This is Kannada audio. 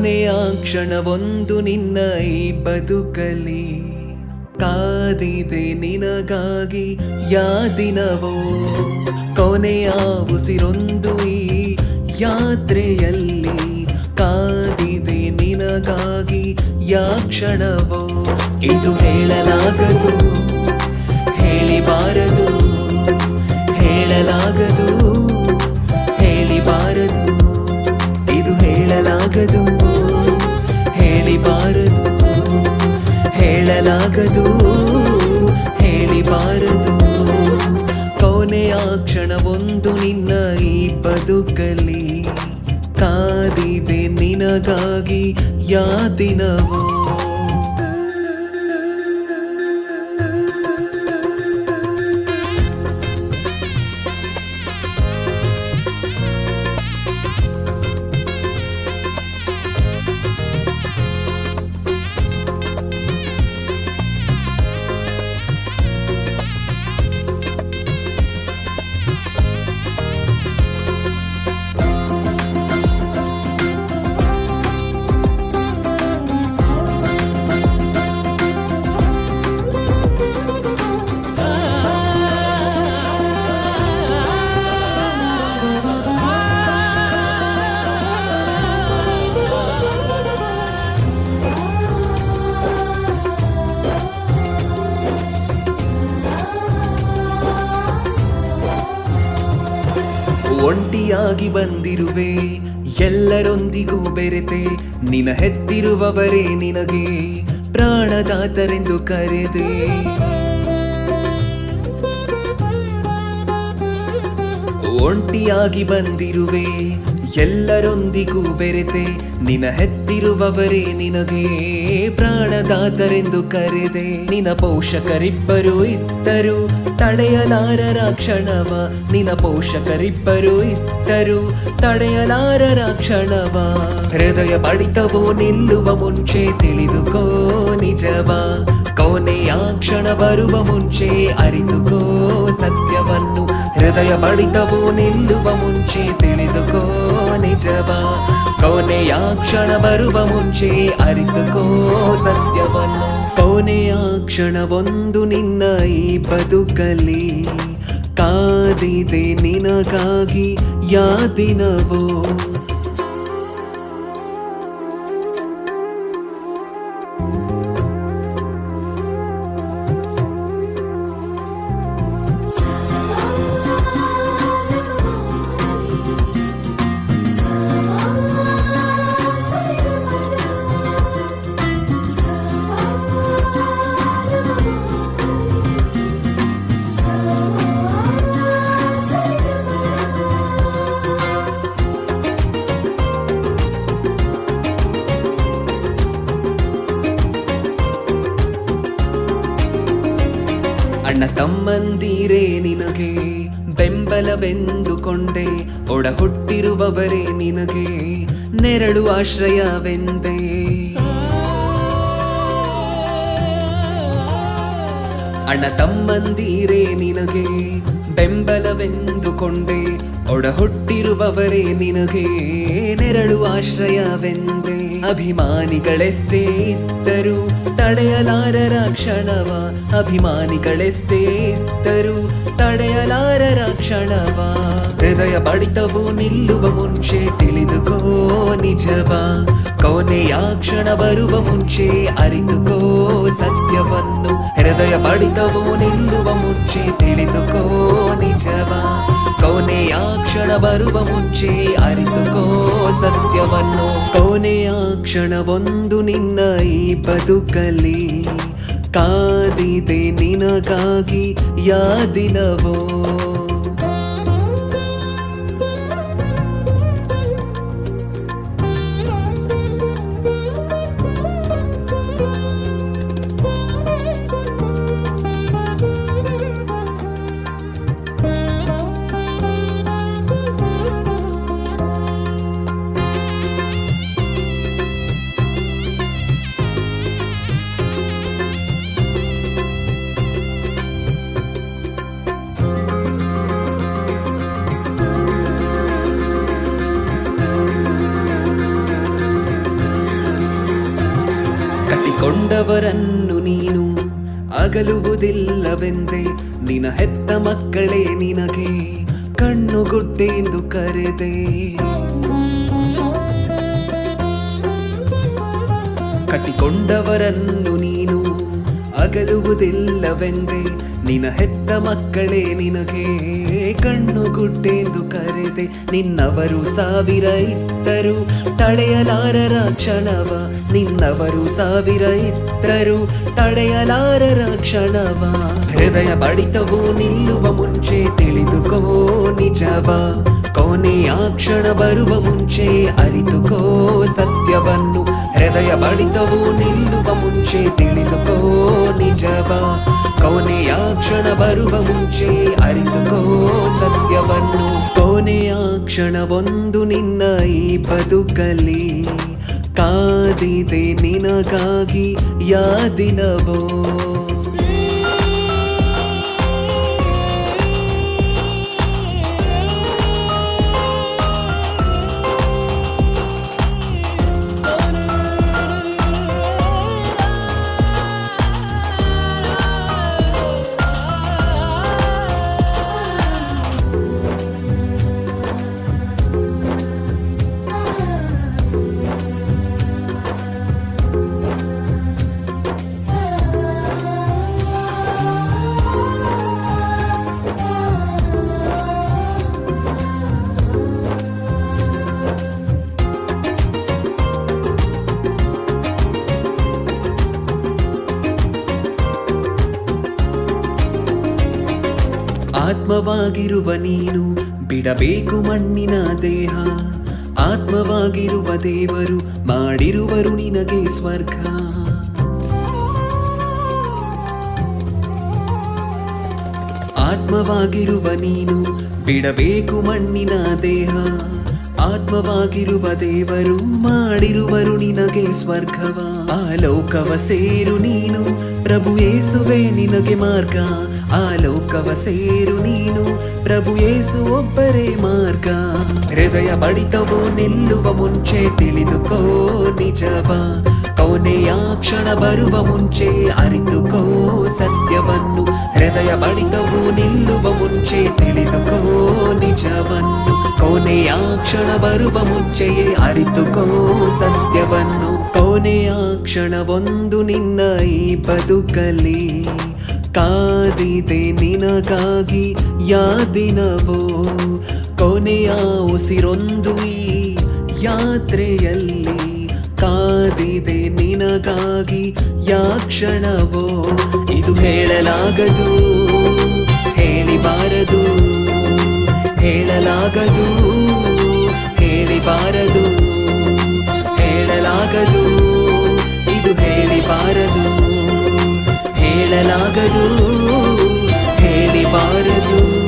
ಕೊನೆಯ ಕ್ಷಣವೊಂದು ನಿನ್ನ ಈ ಬದುಕಲಿ ಕಾದಿದೆ ನಿನಗಾಗಿ ಯಾದಿನವೋ. ಕೊನೆಯ ಉಸಿರೊಂದು ಈ ಯಾತ್ರೆಯಲ್ಲಿ ಕಾದಿದೆ ನಿನಗಾಗಿ ಯಾ ಕ್ಷಣವೋ. ಇದು ಹೇಳಲಾಗದು, ಹೇಳಿಬಾರದು, ಹೇಳಲಾಗದು. ಹೇಳಲಾಗದು ಹೇಳಿಬಾರದು. ಕೊನೆಯ ಕ್ಷಣವೊಂದು ನಿನ್ನ ಈ ಬದುಕಲಿ ಕಾದಿದೆ ನಿನಗಾಗಿ ಯಾದಿನವೋ ಒಂಟಿಯಾಗಿ ಬಂದಿರುವೆ ಎಲ್ಲರೊಂದಿಗೂ ಬೆರೆತೆ ನಿನ ಹೆತ್ತಿರುವವರೇ ನಿನಗೆ ಪ್ರಾಣದಾತರೆಂದು ಕರೆದೆ. ಒಂಟಿಯಾಗಿ ಬಂದಿರುವೆ ಎಲ್ಲರೊಂದಿಗೂ ಬೆರೆತೆ ನಿನ ಹೆತ್ತಿರುವವರೇ ನಿನಗೆ ಪ್ರಾಣದಾತರೆಂದು ಕರೆದೆ. ನಿನ ಪೋಷಕರಿಬ್ಬರು ಇದ್ದರು, ತಡೆಯಲಾರರ ಕ್ಷಣವ. ನಿನ ಪೋಷಕರಿಬ್ಬರು ಇದ್ದರು, ತಡೆಯಲಾರರ ಕ್ಷಣವ. ಹೃದಯ ಬಡಿತವು ನಿಲ್ಲುವ ಮುಂಚೆ ತಿಳಿದುಕೋ ನಿಜವ. ಕೊನೆಯ ಕ್ಷಣ ಬರುವ ಮುಂಚೆ ಅರಿತುಕೋ ಸತ್ಯವನ್ನು. ಹೃದಯ ಬಡಿತವು ನಿಲ್ಲುವ ಮುಂಚೆ ತಿಳಿದುಕೋ ನಿಜವ. ಕೊನೆಯ ಕ್ಷಣ ಬರುವ ಮುಂಚೆ ಅರಿತುಕೋ ಸತ್ಯವನ್ನು. ಕೊನೆಯ ಕ್ಷಣವೊಂದು ನಿನ್ನ ಈ ಬದುಕಲಿ ಕಾದಿದೆ ನಿನಗಾಗಿ ಯಾದಿನವೋ ತಮ್ಮಂದಿರೇ ನಿನಗೆ ಬೆಂಬಲವೆಂದುಕೊಂಡೆ ಒಡ ಹುಟ್ಟಿರುವವರೇ ನಿನಗೆ ನೆರಳು ಆಶ್ರಯವೆಂದೇ. ಅಣ್ಣ ತಮ್ಮಂದಿರೇ ನಿನಗೆ ಬೆಂಬಲವೆಂದುಕೊಂಡೆ ಒಡ ಹುಟ್ಟಿರುವವರೇ ನಿನಗೆ ನೆರಳು ಆಶ್ರಯವೆಂದೇ. ಅಭಿಮಾನಿಗಳೆಷ್ಟೇ ಇದ್ದರು, ತಡೆಯಲಾರರ ಕ್ಷಣವ. ಅಭಿಮಾನಿಗಳೆಷ್ಟೇ ಇದ್ದರು, ತಡೆಯಲಾರರ ಕ್ಷಣವ. ಹೃದಯ ಬಡಿತವು ನಿಲ್ಲುವ ಮುಂಚೆ ತಿಳಿದುಕೋ ನಿಜವ. ಕೊನೆಯ ಕ್ಷಣ ಬರುವ ಮುಂಚೆ ಅರಿತುಕೋ ಸತ್ಯವನ್ನು. ಹೃದಯ ಬಡಿತವು ನಿಲ್ಲುವ ಮುಂಚೆ ತಿಳಿದುಕೋ ನಿಜವ. ಕೊನೆಯ ಕ್ಷಣ ಬರುವ ಮುಂಚೆ ಅರಿತುಕೋ ಸತ್ಯವನ್ನು. ಕೊನೆಯ ಕ್ಷಣವೊಂದು ನಿನ್ನ ಈ ಬದುಕಲಿ ಕಾದಿದೆ ನಿನಗಾಗಿ ಯಾದಿನವೋ ಕಟ್ಟಿಕೊಂಡವರನ್ನು ನೀನು ಅಗಲುವುದಿಲ್ಲವೆಂದೇ ನಿನ ಹೆತ್ತ ಮಕ್ಕಳೇ ನಿನಗೆ ಎಂದು ಕರೆದೆ. ಕಟ್ಟಿಕೊಂಡವರನ್ನು ನೀನು ಅಗಲುವುದಿಲ್ಲವೆಂದೇ ನಿನ ಹೆತ್ತ ಮಕ್ಕಳೇ ನಿನಗೆ ಕಣ್ಣು ಗುಡ್ಡೆಂದು ಕರೆದೆ. ನಿನ್ನವರು ಸಾವಿರ ಇತ್ತರು ತಡೆಯಲಾರರ ಕ್ಷಣವ ನಿನ್ನವರು ಸಾವಿರ ಇತ್ತರು ತಡೆಯಲಾರರ ಕ್ಷಣವ. ಹೃದಯ ಬಡಿತವು ನಿಲ್ಲುವ ಮುಂಚೆ ತಿಳಿದುಕೋ ನಿಜವ. ಕೊನೆಯ ಕ್ಷಣ ಬರುವ ಮುಂಚೆ ಅರಿತುಕೋ ಸತ್ಯವನ್ನು ಹೃದಯ ಬಡಿತವು ನಿಲ್ಲುವ ಮುಂಚೆ ತಿಳಿದುಕೋ ನಿಜವ ಕೊನೆಯ ಕ್ಷಣ ಬರುವ ಮುಂಚೆ ಅರಿತುಕೋ ಸತ್ಯವನ್ನು ಕೊನೆಯ ಕ್ಷಣವೊಂದು ನಿನ್ನ ಈ ಬದುಕಲ್ಲಿ ಕಾದಿದೆ ನಿನಗಾಗಿ ಯಾದಿನವೋ ಆತ್ಮವಾಗಿರುವ ನೀನು ಬಿಡಬೇಕು ಮಣ್ಣಿನ ದೇಹ. ಆತ್ಮವಾಗಿರುವ ದೇವರು ಮಾಡಿರುವರು ನಿನಗೆ ಸ್ವರ್ಗ. ಆತ್ಮವಾಗಿರುವ ನೀನು ಬಿಡಬೇಕು ಮಣ್ಣಿನ ದೇಹ. ಆತ್ಮವಾಗಿರುವ ದೇವರು ಮಾಡಿರುವರು ನಿನಗೆ ಸ್ವರ್ಗವ. ಆ ಲೋಕವ ಸೇರು ನೀನು, ಪ್ರಭು ಏಸುವೆ ನಿನಗೆ ಮಾರ್ಗ. ಆಲೋಕವ ಲೋಕವ ಸೇರು ನೀನು, ಪ್ರಭು ಏಸು ಒಬ್ಬರೇ ಮಾರ್ಗ. ಹೃದಯ ಬಡಿತವು ನಿಲ್ಲುವ ಮುಂಚೆ ತಿಳಿದುಕೋ ನಿಜವ. ಕೊನೆಯ ಕ್ಷಣ ಬರುವ ಮುಂಚೆ ಅರಿತುಕೋ ಸತ್ಯವನ್ನು. ಹೃದಯ ಬಡಿತವು ನಿಲ್ಲುವ ಮುಂಚೆ ತಿಳಿದುಕೋ ಕೊನೆಯ ಕ್ಷಣ ಬರುವ ಮುಂಚೆಯೇ ಅರಿತುಕೋ ಸತ್ಯವನ್ನು. ಕೊನೆಯ ಕ್ಷಣವೊಂದು ನಿನ್ನ ಈ ಬದುಕಲಿ ಕಾದಿದೆ ನಿನಗಾಗಿ ಯಾದಿನವೋ. ಕೊನೆಯ ಉಸಿರೊಂದು ಈ ಯಾತ್ರೆಯಲ್ಲಿ ಕಾದಿದೆ ನಿನಗಾಗಿ ಯಾಕ್ಷಣವೋ ಇದು ಹೇಳಲಾಗದು ಹೇಳಿಬಾರದು ಹೇಳಲಾಗದು ಹೇಳಿಬಾರದು ಹೇಳಲಾಗದು ಇದು ಹೇಳಿಬಾರದು ಹೇಳಲಾಗದು ಹೇಳಿಬಾರದು.